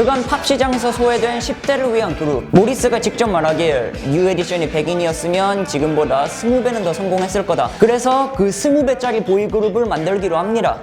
그간 팝 시장에서 소외된 10대를 위한 그룹 모리스가 직접 말하길 뉴 에디션이 100인이었으면 지금보다 20배는 더 성공했을 거다. 그래서 그 20배짜리 보이그룹을 만들기로 합니다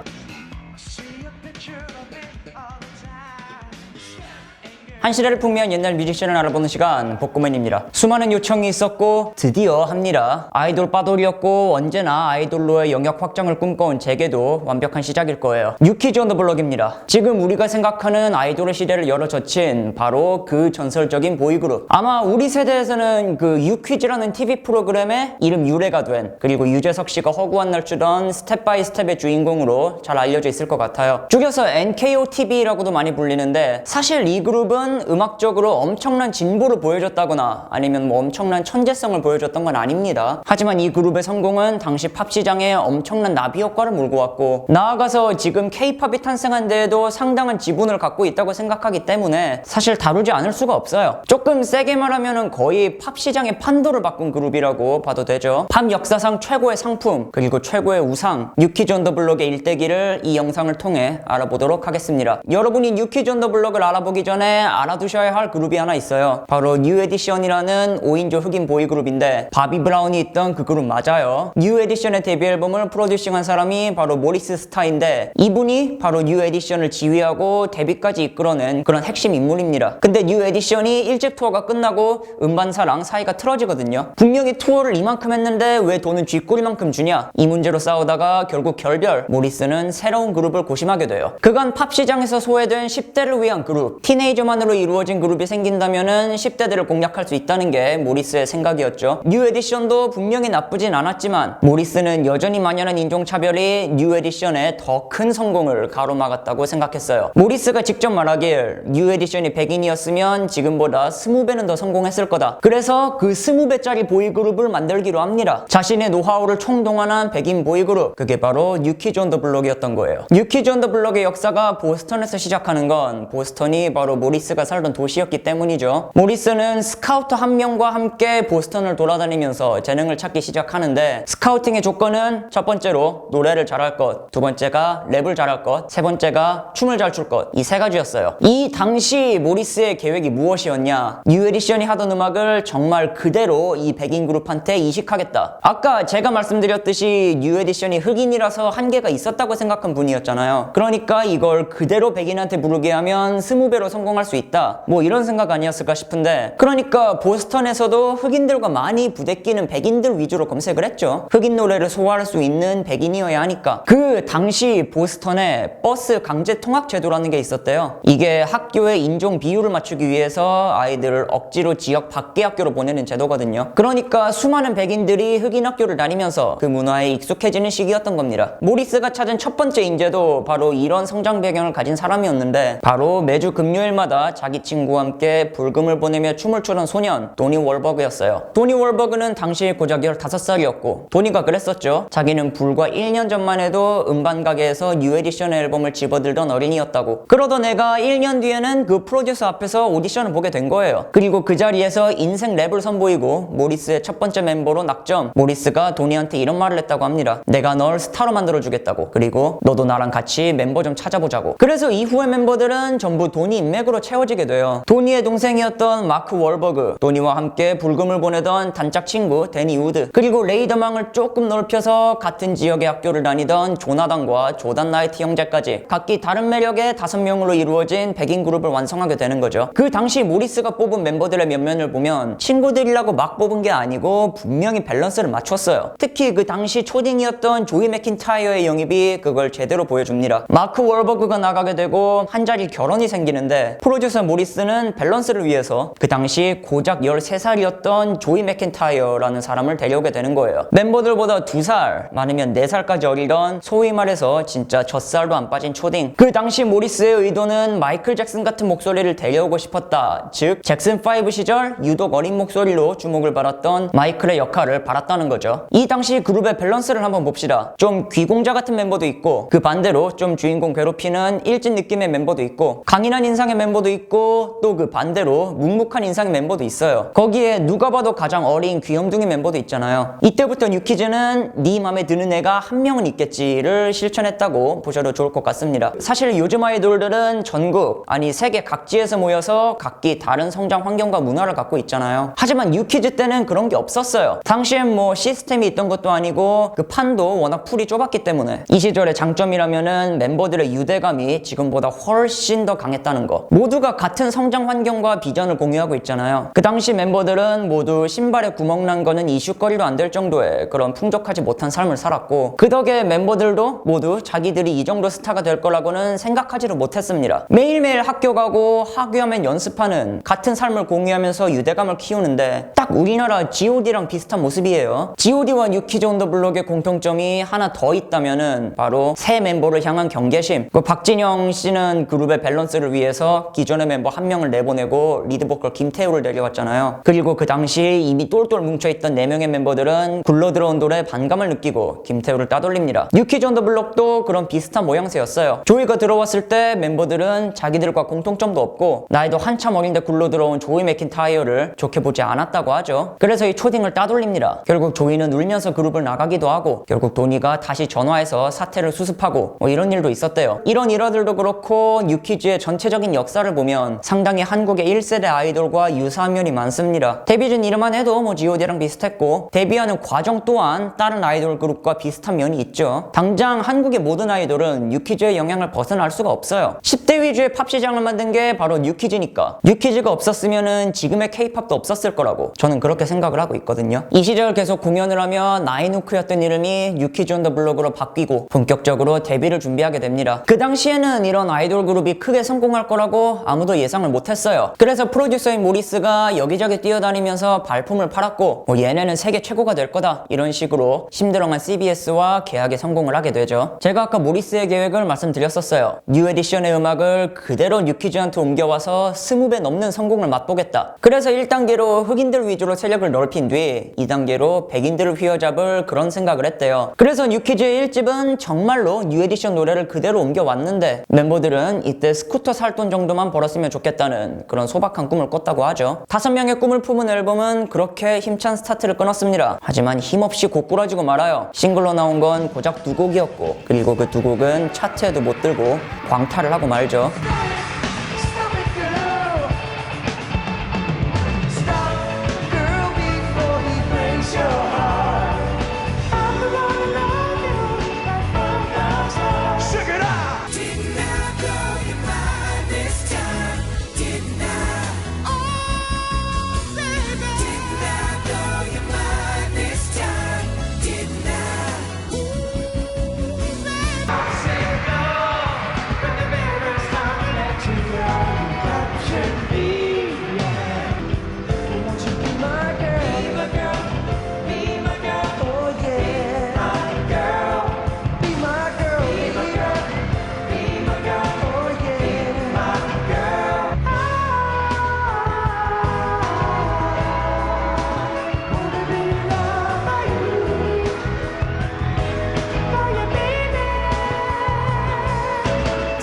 한 시대를 풍미한 옛날 뮤지션을 알아보는 시간 복고맨입니다. 수많은 요청이 있었고 드디어 합니다. 아이돌 빠돌이었고 언제나 아이돌로의 영역 확장을 꿈꿔온 제게도 완벽한 시작일 거예요. 유키즈 온더 블럭입니다. 지금 우리가 생각하는 아이돌의 시대를 열어젖힌 바로 그 전설적인 보이그룹. 아마 우리 세대에서는 그 유퀴즈라는 TV 프로그램에 이름 유래가 된 그리고 유재석 씨가 허구한 날 주던 스텝 바이 스텝의 주인공으로 잘 알려져 있을 것 같아요. 줄여서 NKOTV라고도 많이 불리는데 사실 이 그룹은 음악적으로 엄청난 진보를 보여줬다거나 아니면 뭐 엄청난 천재성을 보여줬던 건 아닙니다. 하지만 이 그룹의 성공은 당시 팝 시장에 엄청난 나비 효과를 몰고 왔고 나아가서 지금 K-팝이 탄생한 데에도 상당한 지분을 갖고 있다고 생각하기 때문에 사실 다루지 않을 수가 없어요. 조금 세게 말하면 거의 팝 시장의 판도를 바꾼 그룹이라고 봐도 되죠. 팝 역사상 최고의 상품 그리고 최고의 우상 뉴키즈 온더 블록의 일대기를 이 영상을 통해 알아보도록 하겠습니다. 여러분이 뉴키즈 온더 블록을 알아보기 전에 알아두셔야 할 그룹이 하나 있어요. 바로 뉴 에디션이라는 5인조 흑인 보이 그룹인데 바비 브라운이 있던 그 그룹 맞아요. 뉴 에디션의 데뷔 앨범을 프로듀싱한 사람이 바로 모리스 스타인데 이분이 바로 뉴 에디션을 지휘하고 데뷔까지 이끌어낸 그런 핵심 인물입니다. 근데 뉴 에디션이 일집 투어가 끝나고 음반사랑 사이가 틀어지거든요. 분명히 투어를 이만큼 했는데 왜 돈은 쥐꼬리만큼 주냐? 이 문제로 싸우다가 결국 결별 모리스는 새로운 그룹을 고심하게 돼요. 그간 팝 시장에서 소외된 10대를 위한 그룹 티네이저만으로 이루어진 그룹이 생긴다면은 10대들을 공략할 수 있다는 게 모리스의 생각이었죠. 뉴 에디션도 분명히 나쁘진 않았지만 모리스는 여전히 만연한 인종차별이 뉴 에디션의 더 큰 성공을 가로막았다고 생각했어요. 모리스가 직접 말하길 뉴 에디션이 100인이었으면 지금보다 20배는 더 성공했을 거다. 그래서 그 20배짜리 보이그룹을 만들기로 합니다. 자신의 노하우를 총동원한 100인 보이그룹 그게 바로 뉴키즈 온더 블록이었던 거예요. 뉴키즈 온더 블록의 역사가 보스턴에서 시작하는 건 보스턴이 바로 모리스가 살던 도시였기 때문이죠. 모리스는 스카우터 한 명과 함께 보스턴을 돌아다니면서 재능을 찾기 시작하는데 스카우팅의 조건은 첫 번째로 노래를 잘할 것, 두 번째가 랩을 잘할 것, 세 번째가 춤을 잘 출 것. 이 세 가지였어요. 이 당시 모리스의 계획이 무엇이었냐? 뉴 에디션이 하던 음악을 정말 그대로 이 백인 그룹한테 이식하겠다. 아까 제가 말씀드렸듯이 뉴 에디션이 흑인이라서 한계가 있었다고 생각한 분이었잖아요. 그러니까 이걸 그대로 백인한테 부르게 하면 스무 배로 성공할 수 있다. 뭐 이런 생각 아니었을까 싶은데 그러니까 보스턴에서도 흑인들과 많이 부대끼는 백인들 위주로 검색을 했죠. 흑인 노래를 소화할 수 있는 백인이어야 하니까. 그 당시 보스턴에 버스 강제 통학 제도라는 게 있었대요. 이게 학교의 인종 비율을 맞추기 위해서 아이들을 억지로 지역 밖의 학교로 보내는 제도거든요. 그러니까 수많은 백인들이 흑인 학교를 다니면서 그 문화에 익숙해지는 시기였던 겁니다. 모리스가 찾은 첫 번째 인재도 바로 이런 성장 배경을 가진 사람이었는데 바로 매주 금요일마다 자기 친구와 함께 불금을 보내며 춤을 추던 소년 도니 월버그였어요. 도니 월버그는 당시 고작 15살이었고 도니가 그랬었죠. 자기는 불과 1년 전만 해도 음반 가게에서 뉴 에디션 앨범을 집어들던 어린이였다고. 그러던 애가 1년 뒤에는 그 프로듀서 앞에서 오디션을 보게 된 거예요. 그리고 그 자리에서 인생 랩을 선보이고 모리스의 첫 번째 멤버로 낙점. 모리스가 도니한테 이런 말을 했다고 합니다. 내가 널 스타로 만들어 주겠다고. 그리고 너도 나랑 같이 멤버 좀 찾아보자고. 그래서 이후의 멤버들은 전부 도니 인맥으로 채워 지게 돼요. 도니의 동생이었던 마크 월버그, 도니와 함께 불금을 보내던 단짝 친구 데니 우드, 그리고 레이더망을 조금 넓혀서 같은 지역의 학교를 다니던 조나단과 조단 나이트 형제까지 각기 다른 매력의 다섯 명으로 이루어진 백인 그룹을 완성하게 되는 거죠. 그 당시 모리스가 뽑은 멤버들의 면면을 보면 친구들이라고 막 뽑은 게 아니고 분명히 밸런스를 맞췄어요. 특히 그 당시 초딩이었던 조이 맥킨타이어의 영입이 그걸 제대로 보여줍니다. 마크 월버그가 나가게 되고 한 자리 결혼이 생기는데 프로듀서 모리스는 밸런스를 위해서 그 당시 고작 13살이었던 조이 맥킨타이어라는 사람을 데려오게 되는 거예요. 멤버들보다 2살, 많으면 4살까지 어리던 소위 말해서 진짜 젖살도 안 빠진 초딩. 그 당시 모리스의 의도는 마이클 잭슨 같은 목소리를 데려오고 싶었다. 즉, 잭슨 5 시절 유독 어린 목소리로 주목을 받았던 마이클의 역할을 받았다는 거죠. 이 당시 그룹의 밸런스를 한번 봅시다. 좀 귀공자 같은 멤버도 있고 그 반대로 좀 주인공 괴롭히는 일진 느낌의 멤버도 있고 강인한 인상의 멤버도 있고 있고 또 그 반대로 묵묵한 인상의 멤버도 있어요. 거기에 누가 봐도 가장 어린 귀염둥이 멤버도 있잖아요. 이때부터 뉴키즈는 네 맘에 드는 애가 한 명은 있겠지를 실천했다고 보셔도 좋을 것 같습니다. 사실 요즘 아이돌들은 전국 아니 세계 각지에서 모여서 각기 다른 성장 환경과 문화를 갖고 있잖아요. 하지만 뉴키즈 때는 그런 게 없었어요. 당시엔 뭐 시스템이 있던 것도 아니고 그 판도 워낙 풀이 좁았기 때문에 이 시절의 장점이라면은 멤버들의 유대감이 지금보다 훨씬 더 강했다는 거. 모두가 같은 성장 환경과 비전을 공유하고 있잖아요. 그 당시 멤버들은 모두 신발에 구멍 난 거는 이슈거리로 안 될 정도의 그런 풍족하지 못한 삶을 살았고 그 덕에 멤버들도 모두 자기들이 이 정도 스타가 될 거라고는 생각하지도 못했습니다. 매일매일 학교 가고 학교하면 연습하는 같은 삶을 공유하면서 유대감을 키우는데 딱 우리나라 G.O.D랑 비슷한 모습이에요. G.O.D와 뉴키즈 온더 블록의 공통점이 하나 더 있다면은 바로 새 멤버를 향한 경계심. 그 박진영 씨는 그룹의 밸런스를 위해서 기존 의 멤버 한 명을 내보내고 리드보컬 김태우를 내려왔잖아요. 그리고 그 당시 이미 똘똘 뭉쳐있던 네명의 멤버들은 굴러 들어온 돌에 반감을 느끼고 김태우를 따돌립니다. 뉴키즈 온더 블록도 그런 비슷한 모양새였어요. 조이가 들어왔을 때 멤버들은 자기들과 공통점도 없고 나이도 한참 어린데 굴러 들어온 조이 맥킨타이어를 좋게 보지 않았다고 하죠. 그래서 이 초딩을 따돌립니다. 결국 조이는 울면서 그룹을 나가기도 하고 결국 도니가 다시 전화해서 사태를 수습하고 뭐 이런 일도 있었대요. 이런 일화들도 그렇고 뉴키즈의 전체적인 역사를 보면 상당히 한국의 1세대 아이돌과 유사한 면이 많습니다. 데뷔전 이름만 해도 뭐 G.O.D랑 비슷했고 데뷔하는 과정 또한 다른 아이돌 그룹과 비슷한 면이 있죠. 당장 한국의 모든 아이돌은 뉴키즈의 영향을 벗어날 수가 없어요. 10대 위주의 팝 시장을 만든 게 바로 뉴키즈니까. 뉴키즈가 없었으면은 지금의 케이팝도 없었을 거라고 저는 그렇게 생각을 하고 있거든요. 이 시절 계속 공연을 하며 나인우크였던 이름이 뉴키즈 온 더 블록으로 바뀌고 본격적으로 데뷔를 준비하게 됩니다. 그 당시에는 이런 아이돌 그룹이 크게 성공할 거라고 아무 도 예상을 못했어요. 그래서 프로듀서인 모리스가 여기저기 뛰어다니면서 발품을 팔았고 뭐 얘네는 세계 최고가 될 거다 이런 식으로 심드렁한 CBS와 계약에 성공을 하게 되죠. 제가 아까 모리스의 계획을 말씀드렸었어요. 뉴 에디션의 음악을 그대로 뉴키즈한테 옮겨와서 20배 넘는 성공을 맛보겠다. 그래서 1단계로 흑인들 위주로 세력을 넓힌 뒤 2단계로 백인들을 휘어잡을 그런 생각을 했대요. 그래서 뉴키즈의 1집은 정말로 뉴 에디션 노래를 그대로 옮겨왔는데 멤버들은 이때 스쿠터 살 돈 정도만 벌었 으면 좋겠다는 그런 소박한 꿈을 꿨다고 하죠. 다섯 명의 꿈을 품은 앨범은 그렇게 힘찬 스타트를 끊었습니다. 하지만 힘없이 고꾸라지고 말아요. 싱글로 나온 건 고작 두 곡이었고 그리고 그 두 곡은 차트에도 못 들고 광탈을 하고 말죠.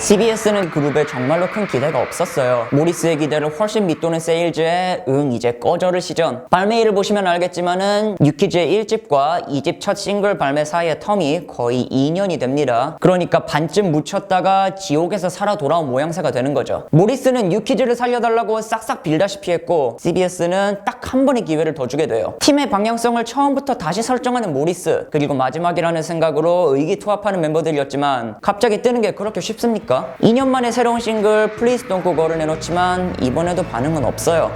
CBS는 그룹에 정말로 큰 기대가 없었어요. 모리스의 기대를 훨씬 밑도는 세일즈의 응 이제 꺼져를 시전. 발매일을 보시면 알겠지만은 뉴키즈의 1집과 2집 첫 싱글 발매 사이의 텀이 거의 2년이 됩니다. 그러니까 반쯤 묻혔다가 지옥에서 살아 돌아온 모양새가 되는 거죠. 모리스는 뉴키즈를 살려달라고 싹싹 빌다시피 했고 CBS는 딱 한 번의 기회를 더 주게 돼요. 팀의 방향성을 처음부터 다시 설정하는 모리스 그리고 마지막이라는 생각으로 의기투합하는 멤버들이었지만 갑자기 뜨는 게 그렇게 쉽습니까? 2년 만에 새로운 싱글 Go Go를 내놓지만 이번에도 반응은 없어요.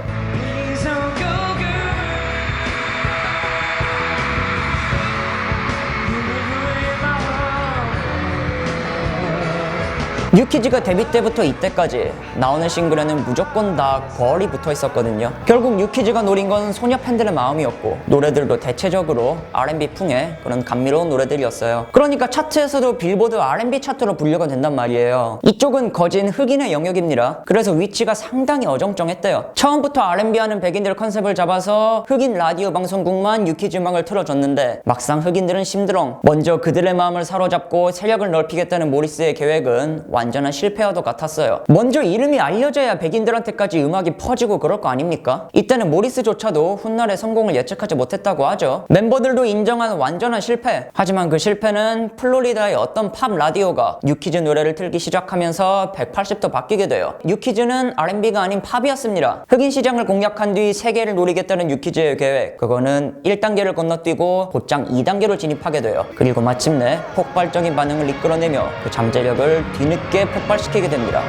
뉴키즈가 데뷔 때부터 이때까지 나오는 싱글에는 무조건 다 걸이 붙어 있었거든요. 결국 뉴키즈가 노린 건 소녀 팬들의 마음이었고 노래들도 대체적으로 R&B 풍의 그런 감미로운 노래들이었어요. 그러니까 차트에서도 빌보드 R&B 차트로 분류가 된단 말이에요. 이쪽은 거진 흑인의 영역입니다. 그래서 위치가 상당히 어정쩡했대요. 처음부터 R&B 하는 백인들 컨셉을 잡아서 흑인 라디오 방송국만 뉴키즈 음악을 틀어줬는데 막상 흑인들은 심드렁. 먼저 그들의 마음을 사로잡고 세력을 넓히겠다는 모리스의 계획은 완 전한 실패와도 같았어요. 먼저 이름이 알려져야 백인들한테까지 음악이 퍼지고 그럴 거 아닙니까? 이때는 모리스조차도 훗날의 성공을 예측하지 못했다고 하죠. 멤버들도 인정한 완전한 실패. 하지만 그 실패는 플로리다의 어떤 팝 라디오가 뉴키즈 노래를 틀기 시작하면서 180도 바뀌게 돼요. 뉴키즈는 R&B가 아닌 팝이었습니다. 흑인 시장을 공략한 뒤 세계를 노리겠다는 뉴키즈의 계획. 그거는 1단계를 건너뛰고 곧장 2단계로 진입하게 돼요. 그리고 마침내 폭발적인 반응을 이끌어내며 그 잠재력을 뒤늦게 폭발시키게 됩니다.